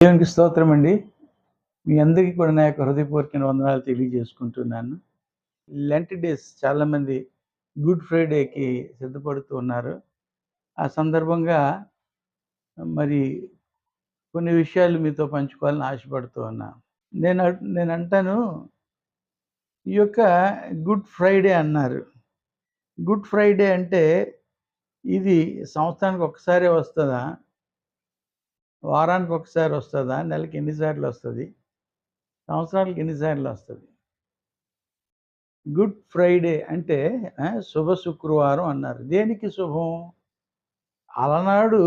దేవునికి స్తోత్రం అండి. మీ అందరికీ కూడా నా యొక్క హృదయపూర్వక వందనాలు తెలియజేసుకుంటున్నాను. లెంట్ డేస్ చాలామంది గుడ్ ఫ్రైడేకి సిద్ధపడుతూ ఉన్నారు. ఆ సందర్భంగా మరి కొన్ని విషయాలు మీతో పంచుకోవాలని ఆశపడుతూ ఉన్నాను నేను నేను అంటాను ఈ యొక్క గుడ్ ఫ్రైడే అన్నారు. గుడ్ ఫ్రైడే అంటే ఇది సంవత్సరానికి ఒకసారి వస్తుందా? వారానికి ఒకసారి వస్తుందా? నెలకి ఎన్నిసార్లు వస్తుంది? సంవత్సరాలకి ఎన్నిసార్లు వస్తుంది? గుడ్ ఫ్రైడే అంటే శుభ శుక్రవారం అన్నారు. దేనికి శుభం? అలనాడు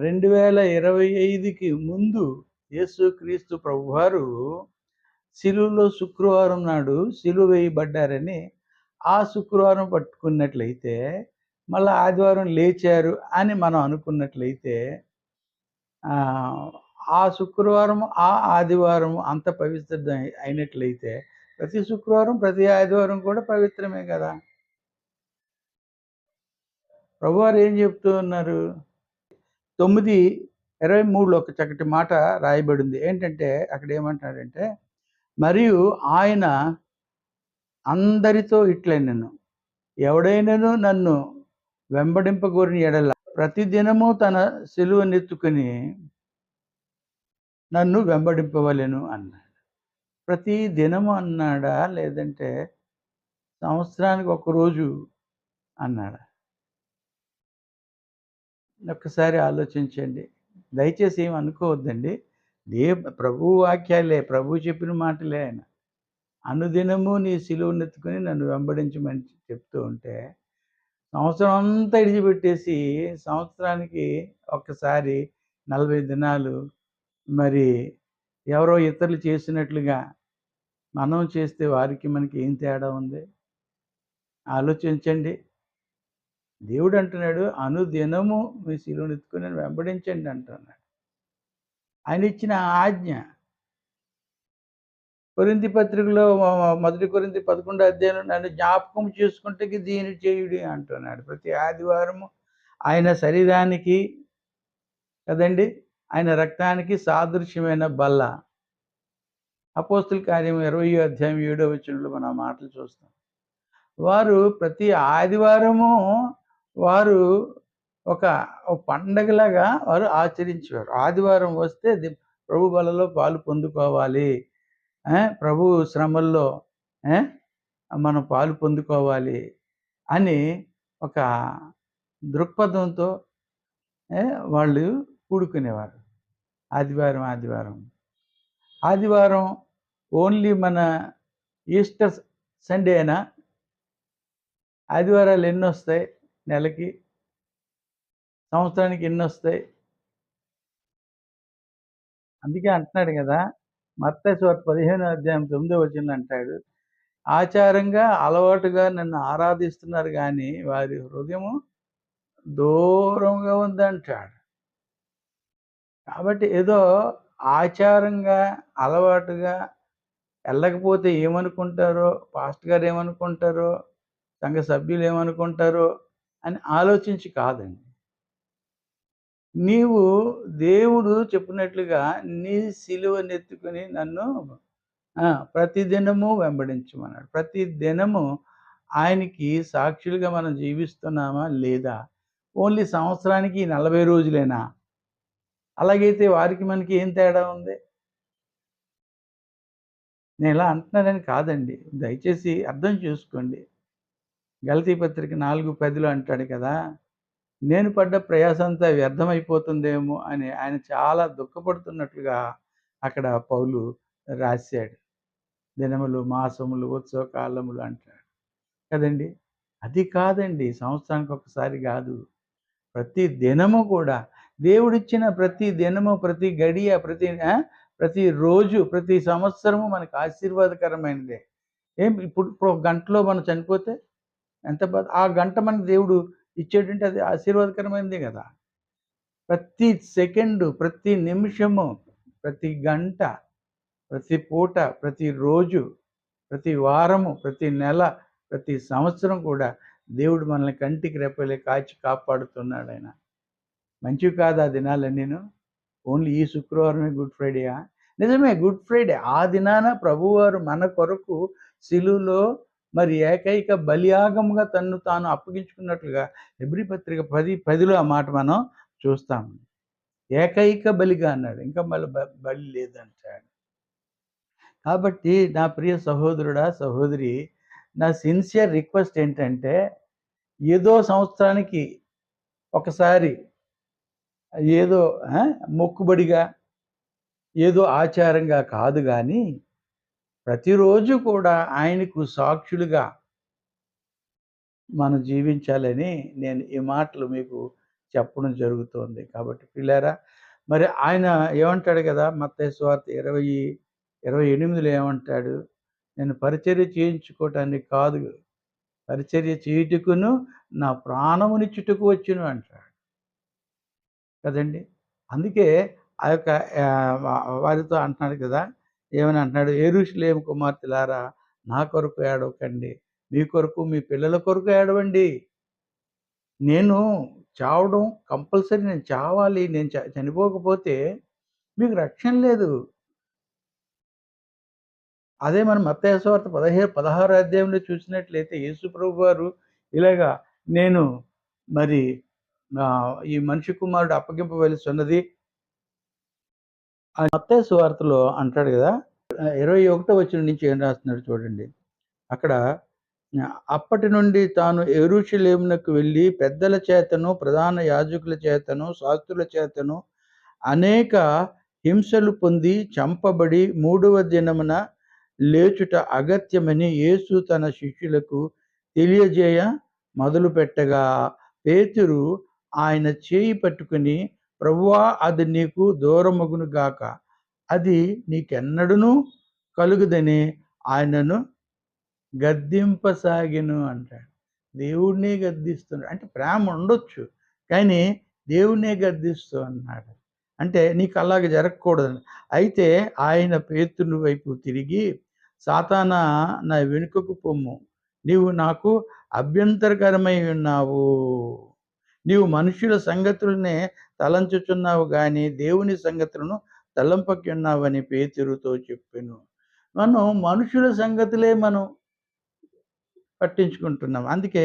రెండు వేల ఇరవై ఐదుకి ముందు యేసుక్రీస్తు ప్రభువారు శిలువలో శుక్రవారం నాడు శిలువ వేయబడ్డారని ఆ శుక్రవారం పట్టుకున్నట్లయితే మళ్ళీ ఆదివారం లేచారు అని మనం అనుకున్నట్లయితే ఆ, శుక్రవారం ఆ ఆదివారం అంత పవిత్ర అయినట్లయితే ప్రతి శుక్రవారం ప్రతి ఆదివారం కూడా పవిత్రమే కదా. ప్రభువారు ఏం చెప్తూ ఉన్నారు? తొమ్మిది ఇరవై మూడులో ఒక చక్కటి మాట రాయబడింది. ఏంటంటే అక్కడ ఏమంటాడంటే మరియు ఆయన అందరితో ఇట్లే ఎవడైనాను నన్ను వెంబడింపగోరిన ఎడల ప్రతిదినము తన సెలువనెత్తుకుని నన్ను వెంబడింపవలను అన్నాడు. ప్రతి దినము అన్నాడా? లేదంటే సంవత్సరానికి ఒక రోజు అన్నాడా? ఒక్కసారి ఆలోచించండి. దయచేసి ఏం అనుకోవద్దండి. దే ప్రభు వాక్యాలే ప్రభు చెప్పిన మాటలే ఆయన. అనుదినము నీ సిలువనెత్తుకుని నన్ను వెంబడించమని చెప్తూ ఉంటే సంవత్సరం అంతా ఇడిచిపెట్టేసి సంవత్సరానికి ఒక్కసారి నలభై దినాలు మరి ఎవరో ఇతరులు చేసినట్లుగా మనం చేస్తే వారికి మనకి ఏం తేడా ఉంది? ఆలోచించండి. దేవుడు అంటున్నాడు అనుదినము మీ శిలువను ఎత్తుకుని వెంబడించండి అంటున్నాడు. ఆయన ఇచ్చిన ఆజ్ఞ కొరింది పత్రికలో మొదటి కొరింది పదకొండు అధ్యాయంలో నన్ను జ్ఞాపకం చేసుకుంటే దీని చేయుడి అంటున్నాడు. ప్రతి ఆదివారము ఆయన శరీరానికి కదండి ఆయన రక్తానికి సాదృశ్యమైన బల్ల. అపోస్తుల కార్యం ఇరవై అధ్యాయం ఏడో వచ్చినట్లు మనం మాటలు చూస్తాం. వారు ప్రతి ఆదివారము వారు ఒక పండగలాగా వారు ఆచరించేవారు. ఆదివారం వస్తే ప్రభు బలలో పాలు పొందుకోవాలి. ప్రభు శ్రమల్లో మనం పాలు పొందుకోవాలి అని ఒక దృక్పథంతో వాళ్ళు కూడుకునేవారు. ఆదివారం ఆదివారం. ఆదివారం ఓన్లీ మన ఈస్టర్ సండే అయినా ఆదివారాలు ఎన్ని వస్తాయి నెలకి? సంవత్సరానికి ఎన్ని వస్తాయి? అందుకే అంటున్నాడు కదా. మత్తేశ్వర పదిహేను అధ్యాయం తొమ్మిదో వచ్చింది అంటాడు ఆచారంగా అలవాటుగా నన్ను ఆరాధిస్తున్నారు కానీ వారి హృదయము దూరంగా ఉందంటాడు కాబట్టి ఏదో ఆచారంగా అలవాటుగా వెళ్ళకపోతే ఏమనుకుంటారో పాస్ట్ గారు ఏమనుకుంటారో సంఘ సభ్యులు ఏమనుకుంటారో అని ఆలోచించి కాదండి. నీవు దేవుడు చెప్పినట్లుగా నీ సిలువనెత్తుకుని నన్ను ప్రతిదినము వెంబడించమన్నాడు. ప్రతి దినము ఆయనకి సాక్షులుగా మనం జీవిస్తున్నామా లేదా? ఓన్లీ సంవత్సరానికి నలభై రోజులేనా? అలాగైతే వారికి మనకి ఏం తేడా ఉంది? నేను ఇలా అంటున్నానని కాదండి. దయచేసి అర్థం చేసుకోండి. గలతీ పత్రిక నాలుగు పదిలో అంటాడు కదా నేను పడ్డ ప్రయాసంతా వ్యర్థమైపోతుందేమో అని ఆయన చాలా దుఃఖపడుతున్నట్లుగా అక్కడ పౌలు రాశాడు. దినములు మాసములు ఉత్సవ కాలములు అంటాడు. కదండి? అది కాదండి. సంవత్సరానికి ఒకసారి కాదు. ప్రతి దినము కూడా దేవుడిచ్చిన ప్రతి దినము ప్రతి గడియ ప్రతి ప్రతి రోజు ప్రతి సంవత్సరము మనకు ఆశీర్వాదకరమైనదే. ఏం ఇప్పుడు ఇప్పుడు ఒక గంటలో మనం చనిపోతే ఎంత బాధ ఆ గంట మనకు దేవుడు ఇచ్చేటంటే అది ఆశీర్వాదకరమైనది కదా. ప్రతి సెకండు ప్రతి నిమిషము ప్రతి గంట ప్రతి పూట ప్రతి రోజు ప్రతి వారము ప్రతి నెల ప్రతి సంవత్సరం కూడా దేవుడు మనల్ని కంటికి రెప్పలే కాచి కాపాడుతున్నాడు ఆయన. మంచివి కాదు ఆ దినాలన్నీను ఓన్లీ ఈ శుక్రవారమే గుడ్ ఫ్రైడేయా? నిజమే గుడ్ ఫ్రైడే. ఆ దినాన ప్రభువారు మన కొరకు శిలువలో మరి ఏకైక బలియాగముగా తన్ను తాను అప్పగించుకున్నట్లుగా ఎబ్రి పత్రిక పది పదిలో ఆ మాట మనం చూస్తాము ఏకైక బలిగా అన్నాడు. ఇంకా మళ్ళీ బలి లేదంటాడు. కాబట్టి నా ప్రియ సహోదరుడా సహోదరి నా సిన్సియర్ రిక్వెస్ట్ ఏంటంటే ఏదో సంవత్సరానికి ఒకసారి ఏదో మొక్కుబడిగా ఏదో ఆచారంగా కాదు కానీ ప్రతిరోజు కూడా ఆయనకు సాక్షులుగా మనం జీవించాలని నేను ఈ మాటలు మీకు చెప్పడం జరుగుతోంది. కాబట్టి పిల్లారా మరి ఆయన ఏమంటాడు కదా మత్తయి ఇరవై ఇరవై ఎనిమిదిలో ఏమంటాడు నేను పరిచర్య చేయించుకోవటానికి కాదు పరిచర్య చేయుటకును నా ప్రాణమునిచ్చుటకు వచ్చును అంటాడు. కదండి? అందుకే ఆ యొక్క వారితో అంటున్నాడు కదా ఏమని అంటున్నాడు ఏరుషులేం కుమార్తెలారా నా కొరకు ఏడవకండి మీ కొరకు మీ పిల్లల కొరకు ఏడవండి. నేను చావడం కంపల్సరీ నేను చావాలి నేను చ- చనిపోకపోతే మీకు రక్షణ లేదు. అదే మనం మత్తయస్వార్త పదిహేను పదహారు అధ్యాయంలో చూసినట్లయితే యేసు ప్రభు వారు ఇలాగా నేను మరి ఈ మనిషి కుమారుడు అప్పగింపవలసి ఉన్నది ఆ సువార్తలో అంటాడు కదా ఇరవై ఒకటో వచ్చిన నుంచి ఏం రాస్తున్నాడు చూడండి. అక్కడ అప్పటి నుండి తాను ఎరుషులేమునకు వెళ్ళి పెద్దల చేతను ప్రధాన యాజకుల చేతను శాస్త్రుల చేతను అనేక హింసలు పొంది చంపబడి మూడవ దినమున లేచుట అగత్యమని యేసు తన శిష్యులకు తెలియజేయ మొదలుపెట్టగా పేతురు ఆయన చేయి పట్టుకుని ప్రభువా అది నీకు దూరమగును గాక. అది నీకెన్నడూ కలుగుదని ఆయనను గద్దింపసాగిను అంటాడు. దేవుడినే గద్దిస్తున్నాడు అంటే ప్రేమ ఉండొచ్చు కానీ దేవుడినే గద్దిస్తూ అన్నాడు. అంటే నీకు అలాగ జరగకూడదు. అయితే ఆయన పేతుని వైపు తిరిగి సాతానా నా వెనుకకు పొమ్ము. నీవు నాకు అభ్యంతరకరమై ఉన్నావు. నీవు మనుషుల సంగతులనే తలంచుచున్నావు కానీ దేవుని సంగతులను తలంపకి ఉన్నావని పేతురుతో చెప్పాను. మనం మనుషుల సంగతులే మనం పట్టించుకుంటున్నాం. అందుకే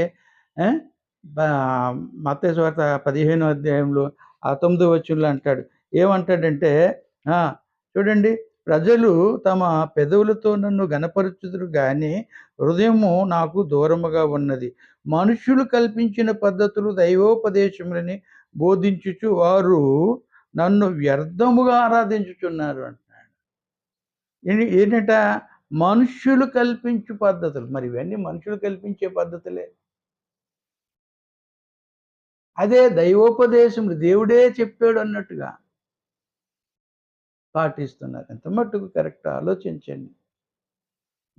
మతేశ్వార్త పదిహేనో అధ్యాయంలో ఆ తొమ్మిదో వచ్చుల్లో అంటాడు. ఏమంటాడంటే చూడండి ప్రజలు తమ పెదవులతో నన్ను గనపరచుదురు కానీ హృదయము నాకు దూరముగా ఉన్నది. మనుషులు కల్పించిన పద్ధతులు దైవోపదేశములని బోధించుచు వారు నన్ను వ్యర్థముగా ఆరాధించుచున్నారు అంటున్నాడు. ఏంట ఏంటంట? మనుష్యులు కల్పించు పద్ధతులు. మరి ఇవన్నీ మనుషులు కల్పించే పద్ధతులే. అదే దైవోపదేశములు దేవుడే చెప్పాడు అన్నట్టుగా పాటిస్తున్నారు. ఎంత మట్టుకు కరెక్ట్? ఆలోచించండి.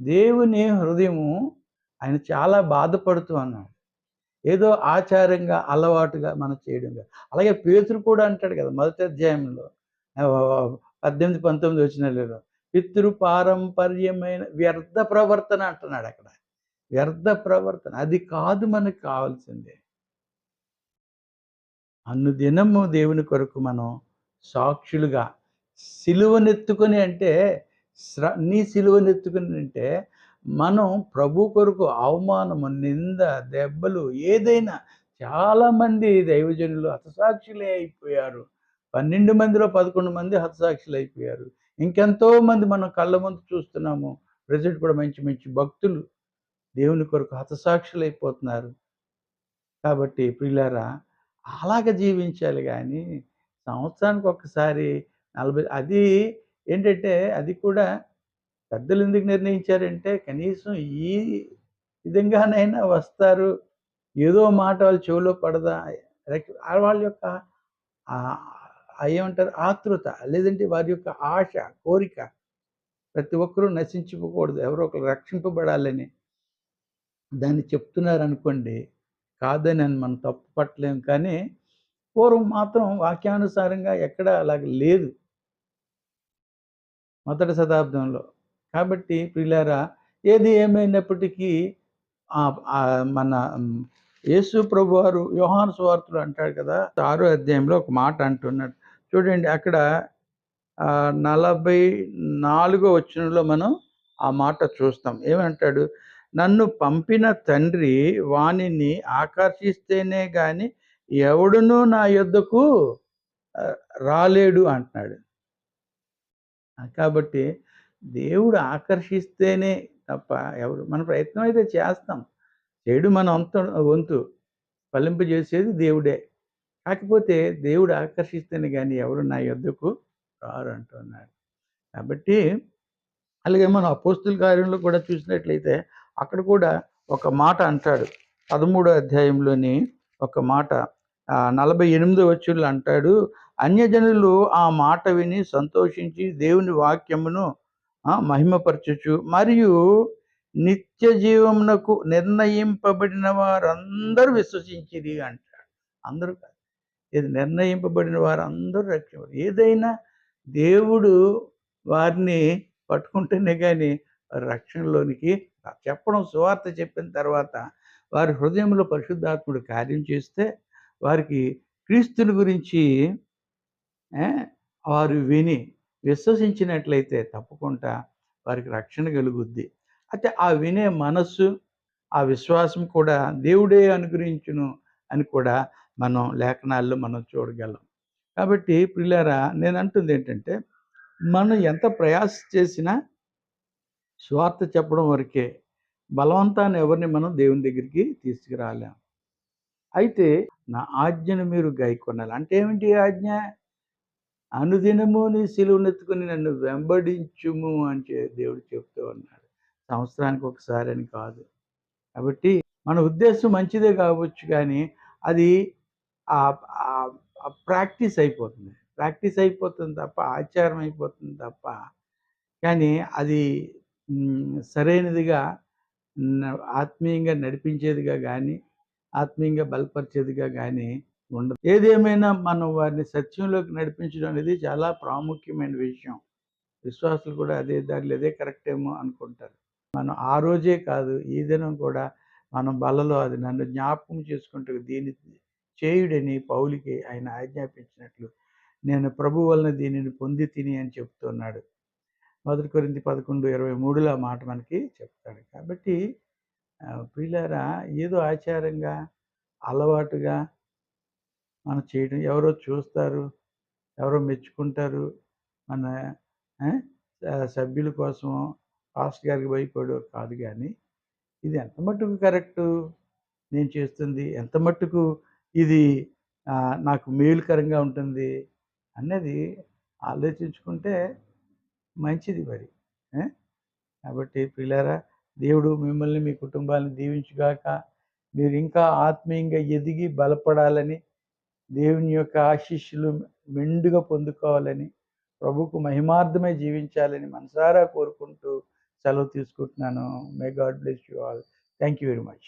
దేవుని హృదయము ఆయన చాలా బాధపడుతూ అన్నాడు. ఏదో ఆచారంగా అలవాటుగా మనం చేయడం కాదు. అలాగే పేతురు కూడా అంటాడు కదా మొదటి అధ్యాయంలో పద్దెనిమిది పంతొమ్మిది వచ్చిన పితృ పారంపర్యమైన వ్యర్థ ప్రవర్తన అంటున్నాడు అక్కడ. వ్యర్థ ప్రవర్తన అది కాదు మనకు కావాల్సిందే. అన్నదినము దేవుని కొరకు మనం సాక్షులుగా సిలువనెత్తుకొని అంటే శ్ర నీ సిలువనెత్తుకుని అంటే మనం ప్రభు కొరకు అవమానము నింద దెబ్బలు ఏదైనా చాలామంది దైవజనులు హతసాక్షులే అయిపోయారు. పన్నెండు మందిలో పదకొండు మంది హతసాక్షులు అయిపోయారు. ఇంకెంతో మంది మనం కళ్ళ ముందు చూస్తున్నాము. ప్రజెంట్ కూడా మంచి మంచి భక్తులు దేవుని కొరకు హతసాక్షులు అయిపోతున్నారు. కాబట్టి ప్రియులారా అలాగ జీవించాలి కానీ సంవత్సరానికి ఒక్కసారి నలభై అది ఏంటంటే అది కూడా పెద్దలు ఎందుకు నిర్ణయించారంటే కనీసం ఈ విధంగానైనా వస్తారు. ఏదో మాట వాళ్ళు చెవిలో పడదా? వాళ్ళ యొక్క ఏమంటారు? ఆతృత లేదంటే వారి యొక్క ఆశ కోరిక ప్రతి ఒక్కరూ నశించిపోకూడదు. ఎవరో ఒకరు రక్షింపబడాలని దాన్ని చెప్తున్నారు అనుకోండి కాదని అని మనం తప్పు పట్టలేము కానీ పూర్వం మాత్రం వాక్యానుసారంగా ఎక్కడ అలాగ లేదు. మొదటి శతాబ్దంలో. కాబట్టి ప్రియులారా ఏది ఏమైనప్పటికీ మన యేసు ప్రభు వారు యోహాను స్వార్థులు అంటాడు కదా ఆరో అధ్యాయంలో ఒక మాట అంటున్నాడు చూడండి అక్కడ నలభై నాలుగో వచ్చినలో మనం ఆ మాట చూస్తాం. ఏమంటాడు? నన్ను పంపిన తండ్రి వానిని ఆకర్షిస్తేనే కానీ ఎవడునూ నా యొద్దకు రాలేడు అంటున్నాడు. కాబట్టి దేవుడు ఆకర్షిస్తేనే తప్ప ఎవరు మన ప్రయత్నం అయితే చేస్తాం. చేయడు మన వంత వంతు. ఫలింపజేసేది దేవుడే. కాకపోతే దేవుడు ఆకర్షిస్తేనే కానీ ఎవరు నా యొద్దకు రారు అంటున్నాడు. కాబట్టి అలాగే మనం అపోస్తుల కార్యంలో కూడా చూసినట్లయితే అక్కడ కూడా ఒక మాట అంటాడు. 13 అధ్యాయంలోని ఒక మాట ఆహ్, 48 వచనంలో అంటాడు. అన్యజనులు ఆ మాట విని సంతోషించి దేవుని వాక్యమును మహిమపరచుచు మరియు నిత్య జీవమునకు నిర్ణయింపబడిన వారందరూ విశ్వసించిరి అంటాడు. అందరూ కాదు. ఇది నిర్ణయింపబడిన వారందరూ రక్షింపబడి ఏదైనా దేవుడు వారిని పట్టుకుంటేనే కానీ రక్షణలోనికి చెప్పడం సువార్త చెప్పిన తర్వాత వారి హృదయంలో పరిశుద్ధాత్ముడు కార్యం చేస్తే వారికి క్రీస్తుని గురించి వారు విని విశ్వసించినట్లయితే తప్పకుండా వారికి రక్షణ కలుగుద్ది. అయితే ఆ వినే మనస్సు, ఆ విశ్వాసం కూడా దేవుడే అనుగ్రహించును అని కూడా మనం లేఖనాల్లో మనం చూడగలం. కాబట్టి ప్రిలేరా నేను అంటుంది ఏంటంటే మనం ఎంత ప్రయాస చేసినా స్వార్థ చెప్పడం వరకే. బలవంతాన్ని ఎవరిని మనం దేవుని దగ్గరికి తీసుకురాలేం. అయితే నా ఆజ్ఞను మీరు గైకొనాలి. అంటే ఏమిటి ఆజ్ఞ? అనుదినము నీ సిలువనెత్తుకొని నన్ను వెంబడించుము అని దేవుడు చెప్తూ ఉన్నాడు. సంవత్సరానికి ఒకసారి అని కాదు. కాబట్టి మన ఉద్దేశం మంచిదే కావచ్చు కానీ అది ప్రాక్టీస్ అయిపోతుంది. ప్రాక్టీస్ అయిపోతుంది తప్ప ఆచారం అయిపోతుంది తప్ప కానీ అది సరైనదిగా ఆత్మీయంగా నడిపించేదిగా కానీ ఆత్మీయంగా బలపరిచేదిగా కానీ ఉండదు. ఏదేమైనా మనం వారిని సత్యంలోకి నడిపించడం అనేది చాలా ప్రాముఖ్యమైన విషయం. విశ్వాసులు కూడా అదే దారిలో అదే కరెక్ట్ ఏమో అనుకుంటారు. మనం ఆ రోజే కాదు ఈ దినం కూడా మనం బలలో అది నన్ను జ్ఞాపకం చేసుకుంటూ దీన్ని చేయుడని పౌలికి ఆయన ఆజ్ఞాపించినట్లు నేను ప్రభు వలన దీనిని పొంది తిని అని చెప్తున్నాడు. మొదటి కొరింది పదకొండు ఇరవై మూడులో మాట మనకి చెప్తాడు. కాబట్టి పిల్లరా ఏదో ఆచారంగా, అలవాటుగా మనం చేయడం ఎవరో చూస్తారు, ఎవరో మెచ్చుకుంటారు. మన సభ్యుల కోసం ఫాస్ట్ గారికి భయపడో కాదు కానీ ఇది ఎంత మట్టుకు కరెక్టు నేను చేస్తుంది? ఎంత మట్టుకు ఇది నాకు మేలుకరంగా ఉంటుంది అన్నది ఆలోచించుకుంటే మంచిది మరి. కాబట్టి పిల్లారా దేవుడు మిమ్మల్ని మీ కుటుంబాలను దీవించుగాక. మీరు ఇంకా ఆత్మీయంగా ఎదిగి బలపడాలని, దేవుని యొక్క ఆశీస్సులు మెండుగా పొందుకోవాలని, ప్రభుకు మహిమార్థమై జీవించాలని మనసారా కోరుకుంటూ సెలవు తీసుకుంటున్నాను. May God bless you all. Thank you very much.